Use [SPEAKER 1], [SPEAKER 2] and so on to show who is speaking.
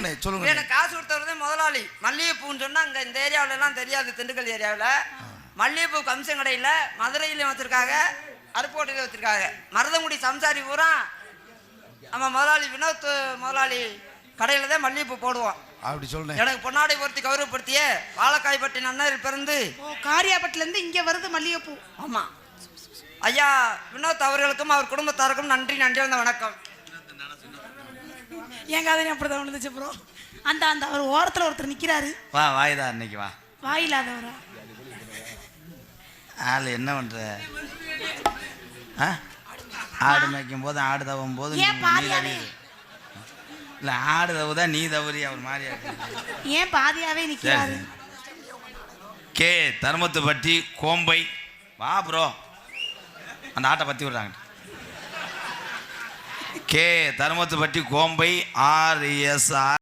[SPEAKER 1] சொல்லுங்கண்ணே சொல்லுங்க
[SPEAKER 2] எனக்கு காசு கொடுத்தவர் தான் முதலாளி. மல்லிகைப்பூன்னு சொன்னா அங்க இந்த ஏரியாவுல எல்லாம் தெரியாது திண்டுக்கல் ஏரியாவுல. மல்லிகைப்பூ கம்சன் கடையில மதுரையிலயும் வச்சிருக்காங்க அருப்போட்டையில வச்சிருக்காங்க. மருதங்குடி சம்சாரி பூரா நம்ம முதலாளி வினோத் முதலாளி கடையில தான் மல்லிகைப்பூ போடுவோம்.
[SPEAKER 1] அப்படி சொல்லுங்க
[SPEAKER 2] எனக்கு பொன்னாடை பொருத்தி கௌரவப்படுத்திய வாழைக்காய்பட்டி நன்னரில் பிறந்து
[SPEAKER 3] காரியாபட்டில இருந்து இங்க வருது மல்லிகைப்பூ.
[SPEAKER 2] ஆமா. ஐயா வினோத் அவர்களுக்கும் அவர் குடும்பத்தாருக்கும் நன்றி நன்றி வந்த வணக்கம்.
[SPEAKER 3] என் காதலி அப்படிதான் விழுந்துச்சு ப்ரோ அந்த அந்த அவர் ஓரத்துல ஒருத்தர் நிக்கிறாரு.
[SPEAKER 4] வா வாய்தா இன்னைக்கு வா.
[SPEAKER 3] வாயில்லாதவரா
[SPEAKER 4] ஆள் என்ன பண்ற? ஆடு மேய்க்கும் போது ஆடு தவும் போது இல்லை ஆடு தவுதா நீ தவறி அவர் இருக்கு.
[SPEAKER 3] ஏன் பாதியாவே
[SPEAKER 4] சரி. கே. தர்மத்துப்பட்டி கோம்பை. வா ப்ரோ அந்த ஆட்டை பற்றி விடுறாங்க. K Dharmathupatti Kombai R S R